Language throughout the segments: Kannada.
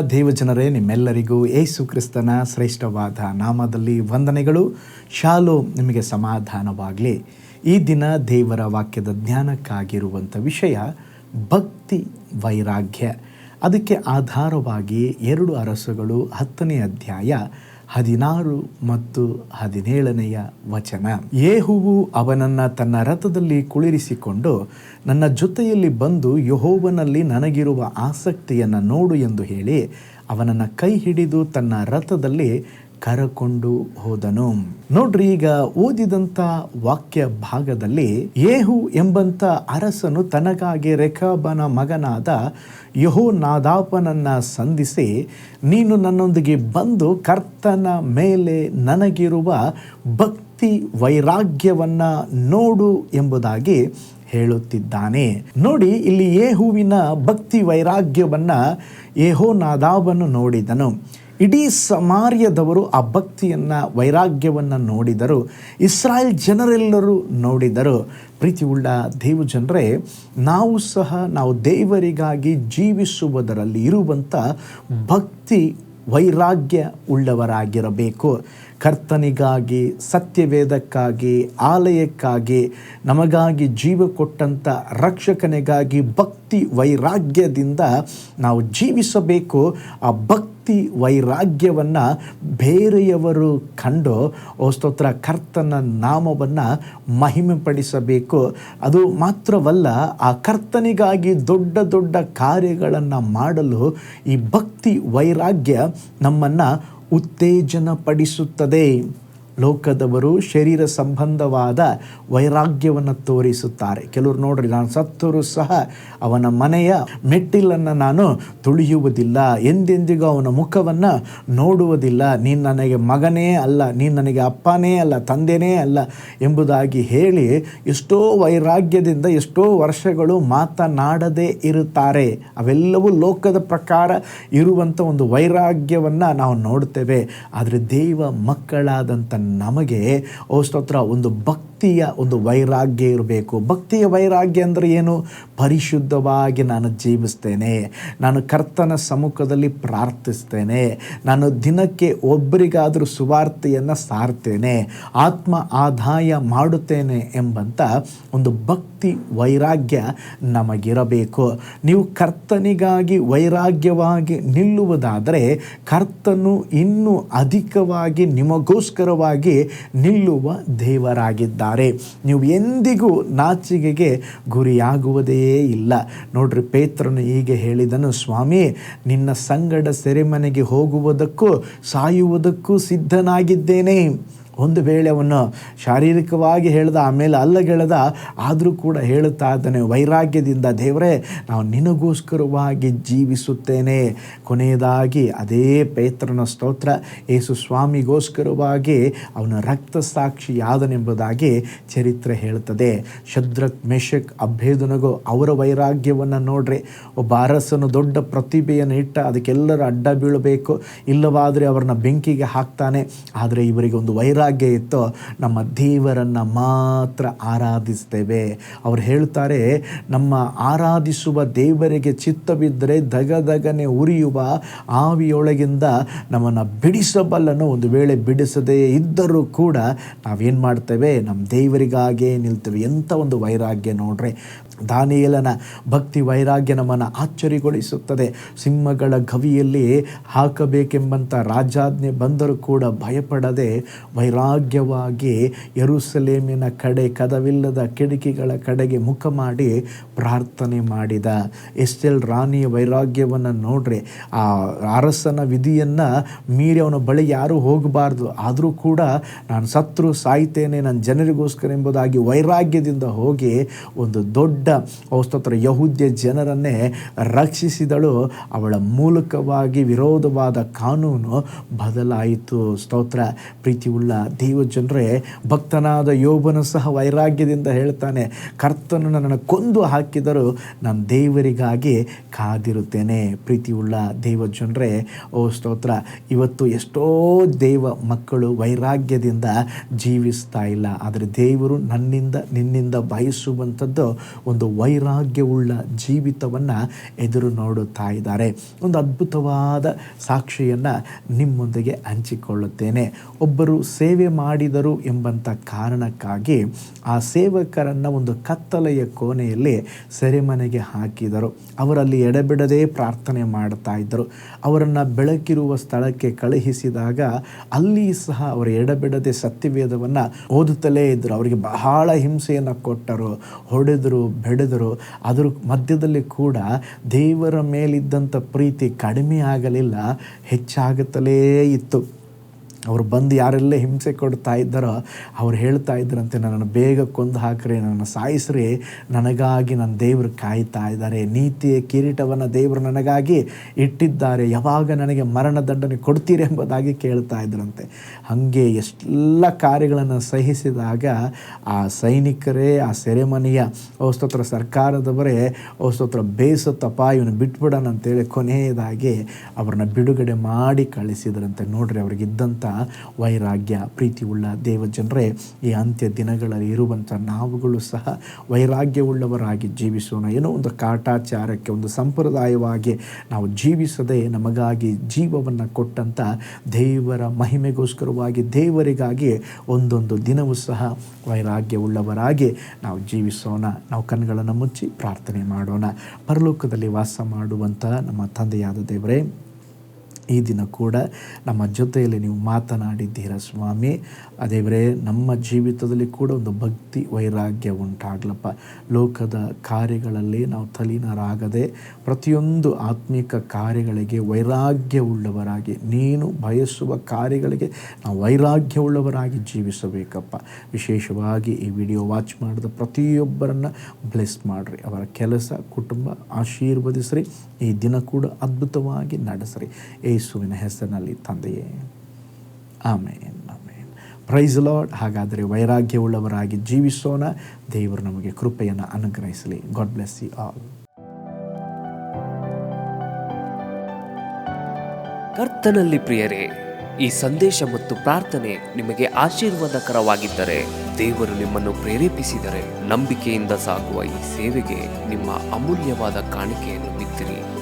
ದೇವಜನರೇ, ನಿಮ್ಮೆಲ್ಲರಿಗೂ ಏಸು ಕ್ರಿಸ್ತನ ಶ್ರೇಷ್ಠವಾದ ನಾಮದಲ್ಲಿ ವಂದನೆಗಳು. ಶಾಲು, ನಿಮಗೆ ಸಮಾಧಾನವಾಗಲಿ. ಈ ದಿನ ದೇವರ ವಾಕ್ಯದ ಜ್ಞಾನಕ್ಕಾಗಿರುವಂಥ ವಿಷಯ ಭಕ್ತಿ ವೈರಾಗ್ಯ. ಅದಕ್ಕೆ ಆಧಾರವಾಗಿ ಎರಡು ಅರಸುಗಳು ಹತ್ತನೇ ಅಧ್ಯಾಯ ಹದಿನಾರು ಮತ್ತು ಹದಿನೇಳನೆಯ ವಚನ. ಯೇಹುವು ಅವನನ್ನು ತನ್ನ ರಥದಲ್ಲಿ ಕುಳಿರಿಸಿಕೊಂಡು, ನನ್ನ ಜೊತೆಯಲ್ಲಿ ಬಂದು ಯಹೋವನಲ್ಲಿ ನನಗಿರುವ ಆಸಕ್ತಿಯನ್ನು ನೋಡು ಎಂದು ಹೇಳಿ, ಅವನನ್ನು ಕೈ ಹಿಡಿದು ತನ್ನ ರಥದಲ್ಲಿ ಕರಕೊಂಡು ಹೋದನು. ನೋಡ್ರಿ, ಈಗ ಓದಿದಂತ ವಾಕ್ಯ ಭಾಗದಲ್ಲಿ ಯೇಹು ಎಂಬಂತ ಅರಸನು ತನಗಾಗಿ ರೆಖಾಬನ ಮಗನಾದ ಯಹೋ ನಾದಾಪನನ್ನ ಸಂಧಿಸಿ, ನೀನು ನನ್ನೊಂದಿಗೆ ಬಂದು ಕರ್ತನ ಮೇಲೆ ನನಗಿರುವ ಭಕ್ತಿ ವೈರಾಗ್ಯವನ್ನ ನೋಡು ಎಂಬುದಾಗಿ ಹೇಳುತ್ತಿದ್ದಾನೆ. ನೋಡಿ, ಇಲ್ಲಿ ಯೇಹುವಿನ ಭಕ್ತಿ ವೈರಾಗ್ಯವನ್ನ ಯೇಹೋ ನಾದಾಬನು ನೋಡಿದನು. ಇಡೀ ಸಮಾರ್ಯದವರು ಆ ಭಕ್ತಿಯನ್ನು, ವೈರಾಗ್ಯವನ್ನು ನೋಡಿದರು. ಇಸ್ರಾಯೇಲ್ ಜನರೆಲ್ಲರೂ ನೋಡಿದರು. ಪ್ರೀತಿ ಉಳ್ಳ ದೇವ ಜನರೇ ನಾವು ಸಹ ನಾವು ದೇವರಿಗಾಗಿ ಜೀವಿಸುವುದರಲ್ಲಿ ಇರುವಂಥ ಭಕ್ತಿ, ವೈರಾಗ್ಯ ಉಳ್ಳವರಾಗಿರಬೇಕು. ಕರ್ತನಿಗಾಗಿ, ಸತ್ಯವೇದಕ್ಕಾಗಿ, ಆಲಯಕ್ಕಾಗಿ, ನಮಗಾಗಿ ಜೀವ ಕೊಟ್ಟಂಥ ರಕ್ಷಕನಿಗಾಗಿ ಭಕ್ತಿ ವೈರಾಗ್ಯದಿಂದ ನಾವು ಜೀವಿಸಬೇಕು. ಆ ಭಕ್ತಿ ವೈರಾಗ್ಯವನ್ನು ಬೇರೆಯವರು ಕಂಡು ಸ್ತೋತ್ರ, ಕರ್ತನ ನಾಮವನ್ನು ಮಹಿಮೆಪಡಿಸಬೇಕು. ಅದು ಮಾತ್ರವಲ್ಲ, ಆ ಕರ್ತನಿಗಾಗಿ ದೊಡ್ಡ ದೊಡ್ಡ ಕಾರ್ಯಗಳನ್ನು ಮಾಡಲು ಈ ಭಕ್ತಿ ವೈರಾಗ್ಯ ನಮ್ಮನ್ನು ಉತ್ತೇಜನಪಡಿಸುತ್ತದೆ. ಲೋಕದವರು ಶರೀರ ಸಂಬಂಧವಾದ ವೈರಾಗ್ಯವನ್ನು ತೋರಿಸುತ್ತಾರೆ. ಕೆಲವರು ನೋಡ್ರಿ, ನಾನು ಸತ್ತರೂ ಸಹ ಅವನ ಮನೆಯ ಮೆಟ್ಟಿಲನ್ನು ನಾನು ತುಳಿಯುವುದಿಲ್ಲ. ಎಂದೆಂದಿಗೂ ಅವನ ಮುಖವನ್ನು ನೋಡುವುದಿಲ್ಲ. ನೀನು ನನಗೆ ಮಗನೇ ಅಲ್ಲ, ನೀನು ನನಗೆ ಅಪ್ಪನೇ ಅಲ್ಲ, ತಂದೆನೇ ಅಲ್ಲ ಎಂಬುದಾಗಿ ಹೇಳಿ ಎಷ್ಟೋ ವೈರಾಗ್ಯದಿಂದ ಎಷ್ಟೋ ವರ್ಷಗಳು ಮಾತನಾಡದೇ ಇರುತ್ತಾರೆ. ಅವೆಲ್ಲವೂ ಲೋಕದ ಪ್ರಕಾರ ಇರುವಂಥ ಒಂದು ವೈರಾಗ್ಯವನ್ನು ನಾವು ನೋಡ್ತೇವೆ. ಆದರೆ ದೇವ ಮಕ್ಕಳಾದಂಥ ನಮಗೆ ಓ ಸ್ತೋತ್ರ ಒಂದು ಭಕ್ತಿಯ ಒಂದು ವೈರಾಗ್ಯ ಇರಬೇಕು. ಭಕ್ತಿಯ ವೈರಾಗ್ಯ ಅಂದರೆ ಏನು? ಪರಿಶುದ್ಧವಾಗಿ ನಾನು ಜೀವಿಸ್ತೇನೆ. ನಾನು ಕರ್ತನ ಸಮ್ಮುಖದಲ್ಲಿ ಪ್ರಾರ್ಥಿಸ್ತೇನೆ. ನಾನು ದಿನಕ್ಕೆ ಒಬ್ಬರಿಗಾದರೂ ಸುವಾರ್ತೆಯನ್ನು ಸಾರ್ತೇನೆ. ಆತ್ಮ ಆದಾಯ ಮಾಡುತ್ತೇನೆ ಎಂಬಂಥ ಒಂದು ಭಕ್ತಿ ವೈರಾಗ್ಯ ನಮಗಿರಬೇಕು. ನೀವು ಕರ್ತನಿಗಾಗಿ ವೈರಾಗ್ಯವಾಗಿ ನಿಲ್ಲುವುದಾದರೆ ಕರ್ತನು ಇನ್ನೂ ಅಧಿಕವಾಗಿ ನಿಮಗೋಸ್ಕರವಾಗಿ ನಿಲ್ಲುವ ದೇವರಾಗಿದ್ದಾರೆ ನೀವು ಎಂದಿಗೂ ನಾಚಿಕೆಗೆ ಗುರಿಯಾಗುವುದೇ ಇಲ್ಲ. ನೋಡ್ರಿ, ಪೇತ್ರನು ಹೀಗೆ ಹೇಳಿದನು, ಸ್ವಾಮಿ, ನಿನ್ನ ಸಂಗಡ ಸೆರೆಮನೆಗೆ ಹೋಗುವುದಕ್ಕೂ, ಸಾಯುವುದಕ್ಕೂ ಸಿದ್ಧನಾಗಿದ್ದೇನೆ. ಒಂದು ವೇಳೆ ಅವನು ಶಾರೀರಿಕವಾಗಿ ಹೇಳ್ದ, ಆಮೇಲೆ ಅಲ್ಲಗೆಳೆದ, ಆದರೂ ಕೂಡ ಹೇಳುತ್ತಾ ಇದ್ದಾನೆ, ವೈರಾಗ್ಯದಿಂದ, ದೇವರೇ, ನಾವು ನಿನಗೋಸ್ಕರವಾಗಿ ಜೀವಿಸುತ್ತೇನೆ. ಕೊನೆಯದಾಗಿ ಅದೇ ಪೇತ್ರನ ಸ್ತೋತ್ರ ಯೇಸು ಸ್ವಾಮಿಗೋಸ್ಕರವಾಗಿ ಅವನ ರಕ್ತ ಸಾಕ್ಷಿಯಾದನೆಂಬುದಾಗಿ ಚರಿತ್ರೆ ಹೇಳುತ್ತದೆ ಶದ್ರಕ್, ಮೆಷಕ್, ಅಭೇದನಗೋ, ಅವರ ವೈರಾಗ್ಯವನ್ನು ನೋಡ್ರಿ. ಒಬ್ಬ ಅರಸನು ದೊಡ್ಡ ಪ್ರತಿಭೆಯನ್ನು ಇಟ್ಟ, ಅದಕ್ಕೆಲ್ಲರೂ ಅಡ್ಡ ಬೀಳಬೇಕು. ಇಲ್ಲವಾದರೆ ಅವರನ್ನ ಬೆಂಕಿಗೆ ಹಾಕ್ತಾನೆ. ಆದರೆ ಇವರಿಗೆ ಒಂದು ವೈರಾಗ್ಯ ಇತ್ತು, ನಮ್ಮ ದೇವರನ್ನು ಮಾತ್ರ ಆರಾಧಿಸ್ತೇವೆ. ಅವರು ಹೇಳ್ತಾರೆ, ನಮ್ಮ ಆರಾಧಿಸುವ ದೇವರಿಗೆ ಚಿತ್ತವಿದ್ದರೆ ದಗದಗನೆ ಉರಿಯುವ ಆವಿಯೊಳಗಿಂದ ನಮ್ಮನ್ನು ಬಿಡಿಸಬಲ್ಲನು ಒಂದು ವೇಳೆ ಬಿಡಿಸದೇ ಇದ್ದರೂ ಕೂಡ ನಾವೇನು ಮಾಡ್ತೇವೆ, ನಮ್ಮ ದೇವರಿಗಾಗೇ ನಿಲ್ತೇವೆ. ಎಂಥ ಒಂದು ವೈರಾಗ್ಯ ನೋಡ್ರಿ. ದಾನಿಯಲನ ಭಕ್ತಿ ವೈರಾಗ್ಯ ನಮ್ಮನ್ನು ಆಶ್ಚರ್ಯಗೊಳಿಸುತ್ತದೆ. ಸಿಂಹಗಳ ಗವಿಯಲ್ಲಿ ಹಾಕಬೇಕೆಂಬಂಥ ರಾಜಾಜ್ಞೆ ಬಂದರೂ ಕೂಡ ಭಯಪಡದೆ ವೈರಾಗ್ಯವಾಗಿ ಯರುಸಲೇಮಿನ ಕಡೆ ಕದವಿಲ್ಲದ ಕಿಟಕಿಗಳ ಕಡೆಗೆ ಮುಖ ಮಾಡಿ ಪ್ರಾರ್ಥನೆ ಮಾಡಿದ. ಎಸ್ಟೆಲ್ ರಾಣಿಯ ವೈರಾಗ್ಯವನ್ನು ನೋಡ್ರಿ, ಆ ಅರಸನ ವಿಧಿಯನ್ನು ಮೀರಿ ಅವನ ಬಳಿ ಯಾರೂ ಹೋಗಬಾರ್ದು. ಆದರೂ ಕೂಡ ನಾನು ಸತ್ರು ಸಾಯ್ತೇನೆ ನನ್ನ ಜನರಿಗೋಸ್ಕರ ಎಂಬುದಾಗಿ ವೈರಾಗ್ಯದಿಂದ ಹೋಗಿ ಒಂದು ದೊಡ್ಡ ಸ್ತೋತ್ರ ಯಹೂದ್ಯ ಜನರನ್ನೇ ರಕ್ಷಿಸಿದಳು. ಅವಳ ಮೂಲಕವಾಗಿ ವಿರೋಧವಾದ ಕಾನೂನು ಬದಲಾಯಿತು. ಸ್ತೋತ್ರ. ಪ್ರೀತಿ ಉಳ್ಳ ದೇವ ಜನರೇ, ಭಕ್ತನಾದ ಯೋಬನು ಸಹ ವೈರಾಗ್ಯದಿಂದ ಹೇಳ್ತಾನೆ ಕರ್ತನು ನನ್ನನ್ನು ಕೊಂದು ಹಾಕಿದರೂ ನಾನು ದೇವರಿಗಾಗಿ ಕಾದಿರುತ್ತೇನೆ. ಪ್ರೀತಿಯುಳ್ಳ ದೇವ ಜನರೇ, ಓ ಸ್ತೋತ್ರ, ಇವತ್ತು ಎಷ್ಟೋ ದೇವ ಮಕ್ಕಳು ವೈರಾಗ್ಯದಿಂದ ಜೀವಿಸ್ತಾ ಇಲ್ಲ. ಆದರೆ ದೇವರು ನನ್ನಿಂದ, ನಿನ್ನಿಂದ ಬಯಸುವಂಥದ್ದು ಒಂದು ವೈರಾಗ್ಯವುಳ್ಳ ಜೀವಿತವನ್ನು ಎದುರು ನೋಡುತ್ತಾ ಇದ್ದಾರೆ. ಒಂದು ಅದ್ಭುತವಾದ ಸಾಕ್ಷಿಯನ್ನು ನಿಮ್ಮೊಂದಿಗೆ ಹಂಚಿಕೊಳ್ಳುತ್ತೇನೆ. ಒಬ್ಬರು ಸೇವೆ ಮಾಡಿದರು ಎಂಬಂಥ ಕಾರಣಕ್ಕಾಗಿ ಆ ಸೇವಕರನ್ನು ಒಂದು ಕತ್ತಲೆಯ ಕೋಣೆಯಲ್ಲಿ ಸೆರೆಮನೆಗೆ ಹಾಕಿದರು. ಅವರಲ್ಲಿ ಎಡೆಬಿಡದೆ ಪ್ರಾರ್ಥನೆ ಮಾಡ್ತಾ ಇದ್ದರು. ಅವರನ್ನು ಬೆಳಕಿರುವ ಸ್ಥಳಕ್ಕೆ ಕಳುಹಿಸಿದಾಗ ಅಲ್ಲಿ ಸಹ ಅವರು ಎಡಬಿಡದೆ ಸತ್ಯವೇದವನ್ನು ಓದುತ್ತಲೇ ಇದ್ದರು. ಅವರಿಗೆ ಬಹಳ ಹಿಂಸೆಯನ್ನು ಕೊಟ್ಟರು, ಹೊಡೆದರು ಬೆಳೆದರು ಅದರ ಮಧ್ಯದಲ್ಲಿ ಕೂಡ ದೇವರ ಮೇಲಿದ್ದಂಥ ಪ್ರೀತಿ ಕಡಿಮೆ ಆಗಲಿಲ್ಲ, ಹೆಚ್ಚಾಗುತ್ತಲೇ ಇತ್ತು. ಅವರು ಬಂದು ಯಾರೆಲ್ಲ ಹಿಂಸೆ ಕೊಡ್ತಾ ಇದ್ದಾರೋ ಅವ್ರು ಹೇಳ್ತಾ ಇದ್ರಂತೆ ನನ್ನನ್ನು ಬೇಗ ಕೊಂದು ಹಾಕ್ರಿ, ನನ್ನನ್ನು ಸಾಯಿಸ್ರಿ, ನನಗಾಗಿ ನನ್ನ ದೇವರು ಕಾಯ್ತಾ ಇದ್ದಾರೆ. ನೀತಿಯ ಕಿರೀಟವನ್ನು ದೇವರು ನನಗಾಗಿ ಇಟ್ಟಿದ್ದಾರೆ. ಯಾವಾಗ ನನಗೆ ಮರಣ ದಂಡನೆ ಕೊಡ್ತೀರಿ ಎಂಬುದಾಗಿ ಕೇಳ್ತಾ ಇದ್ರಂತೆ ಹಾಗೆ ಎಷ್ಟೆಲ್ಲ ಕಾರ್ಯಗಳನ್ನು ಸಹಿಸಿದಾಗ ಆ ಸೈನಿಕರೇ, ಆ ಸೆರೆಮನಿಯ ಔಸ್ತೋತ್ರ ಸರ್ಕಾರದವರೇ ಔಸ್ತೋತ್ರ ಬೇಸತ್ತಪ್ಪ ಇವನು ಬಿಟ್ಬಿಡೋಣ ಅಂತೇಳಿ ಕೊನೆಯದಾಗಿ ಅವ್ರನ್ನ ಬಿಡುಗಡೆ ಮಾಡಿ ಕಳಿಸಿದ್ರಂತೆ ನೋಡ್ರಿ ಅವ್ರಿಗಿದ್ದಂಥ ವೈರಾಗ್ಯ, ಪ್ರೀತಿಯುಳ್ಳ ದೇವಜನರೇ, ಈ ಅಂತ್ಯ ದಿನಗಳಲ್ಲಿ ಇರುವಂಥ ನಾವುಗಳು ಸಹ ವೈರಾಗ್ಯವುಳ್ಳವರಾಗಿ ಜೀವಿಸೋಣ. ಏನೋ ಒಂದು ಕಾಟಾಚಾರಕ್ಕೆ, ಒಂದು ಸಂಪ್ರದಾಯವಾಗಿ ನಾವು ಜೀವಿಸದೆ ನಮಗಾಗಿ ಜೀವವನ್ನು ಕೊಟ್ಟಂಥ ದೇವರ ಮಹಿಮೆಗೋಸ್ಕರವಾಗಿ, ದೇವರಿಗಾಗಿ ಒಂದೊಂದು ದಿನವೂ ಸಹ ವೈರಾಗ್ಯವುಳ್ಳವರಾಗಿ ನಾವು ಜೀವಿಸೋಣ. ನಾವು ಕಣ್ಗಳನ್ನು ಮುಚ್ಚಿ ಪ್ರಾರ್ಥನೆ ಮಾಡೋಣ. ಪರಲೋಕದಲ್ಲಿ ವಾಸ ಮಾಡುವಂಥ ನಮ್ಮ ತಂದೆಯಾದ ದೇವರೇ ಈ ದಿನ ಕೂಡ ನಮ್ಮ ಜೊತೆಯಲ್ಲಿ ನೀವು ಮಾತನಾಡಿದ್ದೀರ ಸ್ವಾಮಿ. ಅದೇವರೇ ನಮ್ಮ ಜೀವಿತದಲ್ಲಿ ಕೂಡ ಒಂದು ಭಕ್ತಿ ವೈರಾಗ್ಯ ಉಂಟಾಗ್ಲಪ್ಪ. ಲೋಕದ ಕಾರ್ಯಗಳಲ್ಲಿ ನಾವು ತಲೀನರಾಗದೆ ಪ್ರತಿಯೊಂದು ಆತ್ಮಿಕ ಕಾರ್ಯಗಳಿಗೆ ವೈರಾಗ್ಯವುಳ್ಳವರಾಗಿ, ನೀನು ಬಯಸುವ ಕಾರ್ಯಗಳಿಗೆ ನಾವು ವೈರಾಗ್ಯವುಳ್ಳವರಾಗಿ ಜೀವಿಸಬೇಕಪ್ಪ. ವಿಶೇಷವಾಗಿ ಈ ವಿಡಿಯೋ ವಾಚ್ ಮಾಡಿದ ಪ್ರತಿಯೊಬ್ಬರನ್ನು ಬ್ಲೆಸ್ ಮಾಡಿರಿ, ಅವರ ಕೆಲಸ, ಕುಟುಂಬ ಆಶೀರ್ವದಿಸ್ರಿ, ಈ ದಿನ ಕೂಡ ಅದ್ಭುತವಾಗಿ ನಡೆಸ್ರಿ. ಯೇಸುವಿನ ಹೆಸರಿನಲ್ಲಿ ತಂದೆಯೇ. ಆಮೇನ್ ಆಮೇನ್. ಪ್ರೈಸ್ ಲಾರ್ಡ್ ಹಾಗಾದರೆ ವೈರಾಗ್ಯವುಳ್ಳವರಾಗಿ ಜೀವಿಸೋಣ. ದೇವರು ನಮಗೆ ಕೃಪೆಯನ್ನು ಅನುಗ್ರಹಿಸಲಿ. ಗಾಡ್ ಬ್ಲೆಸ್ ಯು ಆಲ್ ಕರ್ತನಲ್ಲಿ ಪ್ರಿಯರೇ, ಈ ಸಂದೇಶ ಮತ್ತು ಪ್ರಾರ್ಥನೆ ನಿಮಗೆ ಆಶೀರ್ವಾದಕರವಾಗಿದ್ದರೆ, ದೇವರು ನಿಮ್ಮನ್ನು ಪ್ರೇರೇಪಿಸಿದರೆ ನಂಬಿಕೆಯಿಂದ ಸಾಗುವ ಈ ಸೇವೆಗೆ ನಿಮ್ಮ ಅಮೂಲ್ಯವಾದ ಕಾಣಿಕೆಯನ್ನು ಬಿತ್ತಿರಿ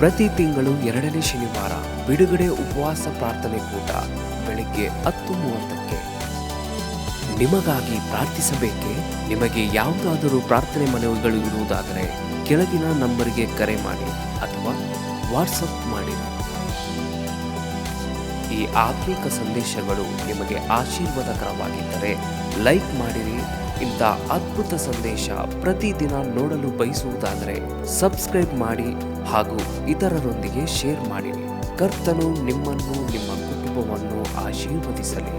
ಪ್ರತಿ ತಿಂಗಳು ಎರಡನೇ ಶನಿವಾರ ಬಿಡುಗಡೆ ಉಪವಾಸ ಪ್ರಾರ್ಥನೆ ಕೂಟ ಬೆಳಗ್ಗೆ ಹತ್ತು ಮೂವತ್ತಕ್ಕೆ. ನಿಮಗಾಗಿ ಪ್ರಾರ್ಥಿಸಬೇಕೆ? ನಿಮಗೆ ಯಾವುದಾದರೂ ಪ್ರಾರ್ಥನೆ ಮನವಿಗಳು ಇರುವುದಾದರೆ ಕೆಳಗಿನ ನಂಬರ್ಗೆ ಕರೆ ಮಾಡಿ ಅಥವಾ ವಾಟ್ಸಪ್ ಮಾಡಿ. ಈ ಆತ್ಮಿಕ ಸಂದೇಶಗಳು ನಿಮಗೆ ಆಶೀರ್ವಾದಕರವಾಗಿದ್ದರೆ ಲೈಕ್ ಮಾಡಿರಿ. ಇಂಥ ಅದ್ಭುತ ಸಂದೇಶ ಪ್ರತಿದಿನ ನೋಡಲು ಬಯಸುವುದಾದರೆ ಸಬ್ಸ್ಕ್ರೈಬ್ ಮಾಡಿ. ಹಾಗೂ ಇತರರೊಂದಿಗೆ ಶೇರ್ ಮಾಡಿ ಕರ್ತನು ನಿಮ್ಮನ್ನು ನಿಮ್ಮ ಕುಟುಂಬವನ್ನು ಆಶೀರ್ವದಿಸಲಿ.